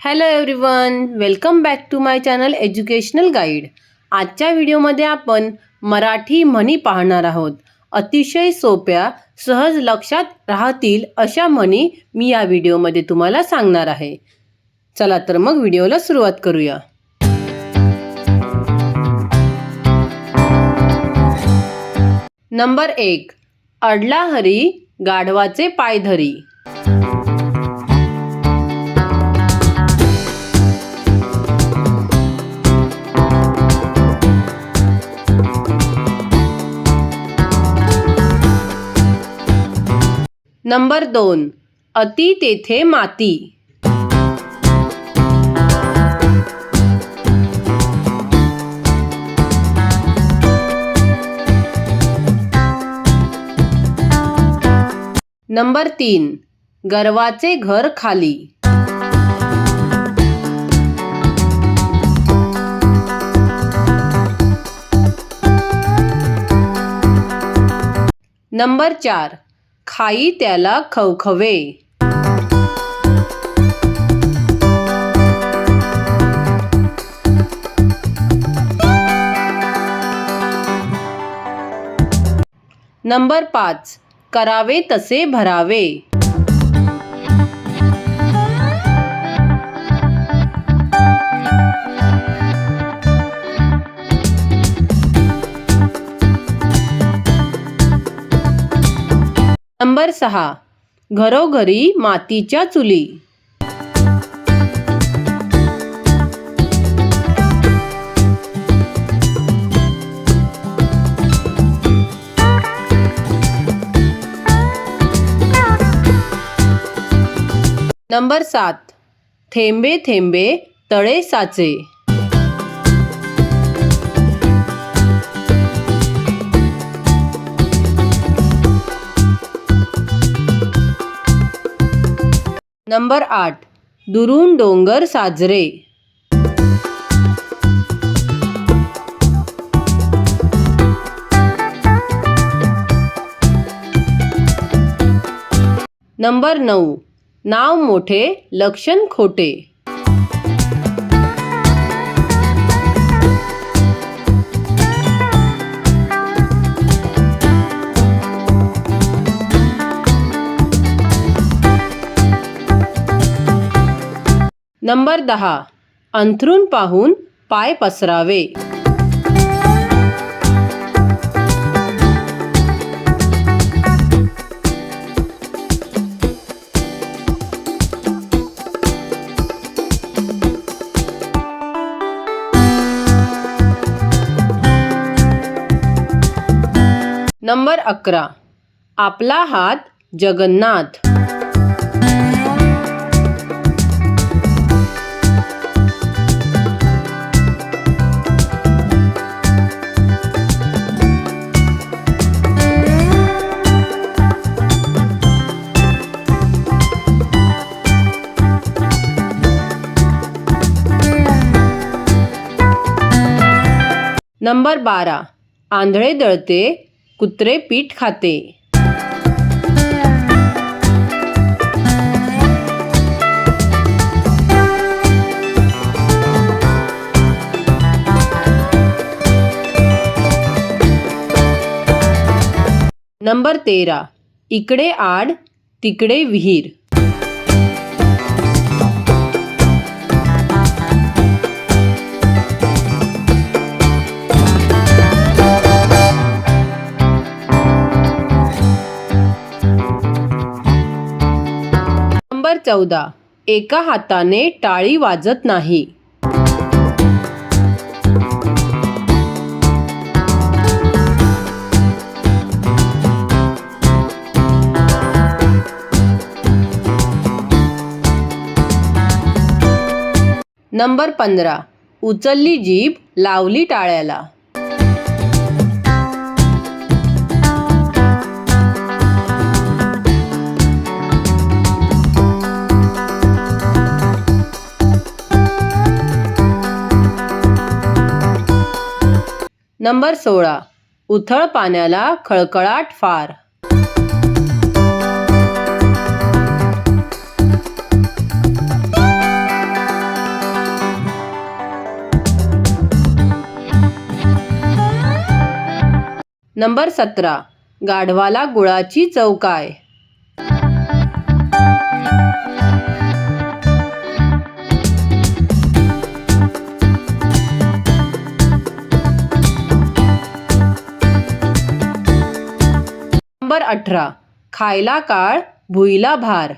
Hello everyone welcome back to my channel educational guide आजच्या व्हिडिओमध्ये आपण मराठी म्हणी पाहणार आहोत. अतिशय सोप्या सहज लक्षात राहतील अशा म्हणी मी या व्हिडिओमध्ये तुम्हाला सांगणार आहे. चला तर मग व्हिडिओला सुरुवात करूया. नंबर एक अडला हरी गाढवाचे पाय नंबर दोन अति तेथे माती. नंबर तीन गर्वाचे घर खाली. नंबर चार खाई त्याला खवखवे. नंबर पाच. करावे तसे भरावे. नंबर सहा. घरोघरी मातीच्या चुली. नंबर सात. थेंबे थेंबे तळे साचे. नंबर आठ दुरून डोंगर साजरे. नंबर नऊ नाव मोठे लक्षण खोटे. नंबर दहा अंथरून पाहून पाय पसरावे. नंबर अकरा आपला हात जगन्नाथ. नंबर बारा आंधळे दळते कुत्रे पीठ खाते. नंबर तेरा इकडे आड तिकडे विहीर. चौदा. एका हाताने टाळी वाजत नाही. नंबर पंधरा. उचलली जीभ लावली टाळ्याला. नंबर सोळा. उथळ पाण्याला खळखळाट फार. नंबर सतरा. गाढवाला गुळाची चव काय? अठरा. खायला काळ भुईला भार.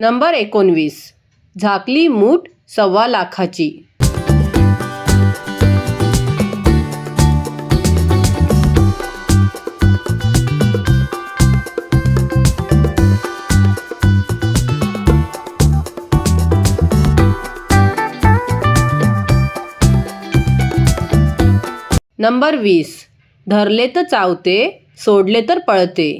नंबर एकोणवीस. झाकली मूठ सव्वा लाखाची. नंबर वीस. धरले तर चावते सोडले तर पळते.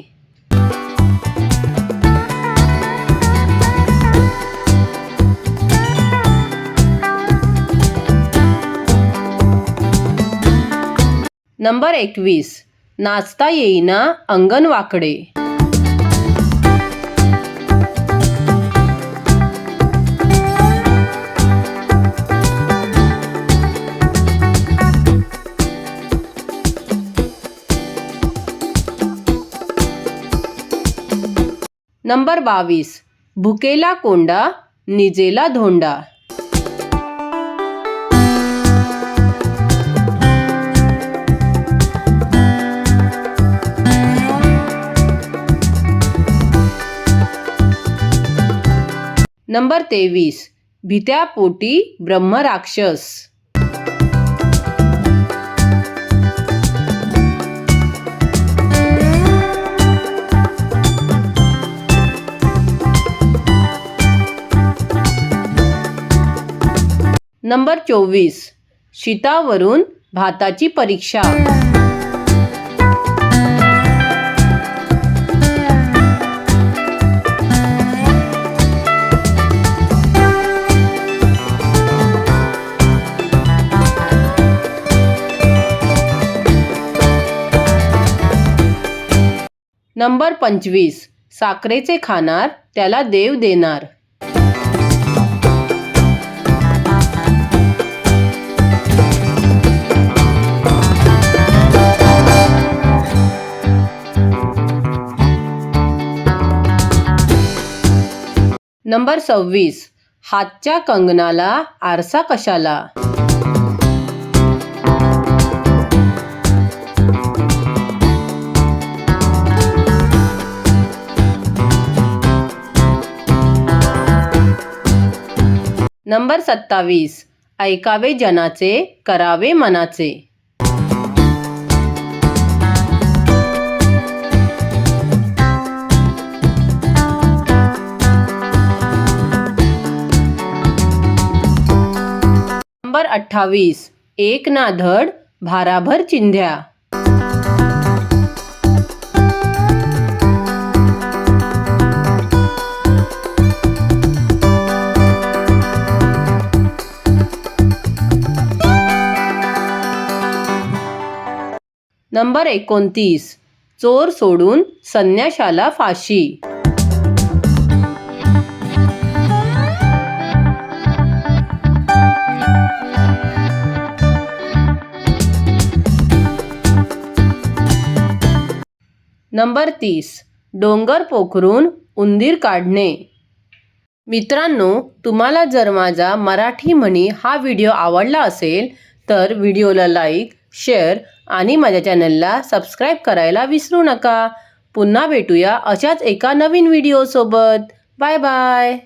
नंबर एकवीस. नाचता येईना अंगण वाकडे नंबर बावीस. भुकेला कोंडा निजेला धोंडा. नंबर तेवीस. भित्या पोटी ब्रह्मराक्षस नंबर चोवीस. शीतावरून भाताची परीक्षा. नंबर पंचवीस. साखरेचे खाणार त्याला देव देणार. नंबर सव्वीस. हातच्या कंगनाला आरसा कशाला? नंबर सत्तावीस. ऐकावे जनाचे करावे मनाचे. अठ्ठावीस. एक ना धड भाराभर चिंध्या. नंबर एकोणतीस. चोर सोडून संन्याशाला फाशी. नंबर तीस. डोंगर पोखरून उंदीर काढणे. मित्रांनो तुम्हाला जर माझा मराठी म्हणी हा व्हिडिओ आवडला असेल तर व्हिडिओला लाईक शेअर आणि माझ्या चॅनलला सबस्क्राईब करायला विसरू नका. पुन्हा भेटूया अशाच एका नवीन व्हिडिओसोबत. Bye bye.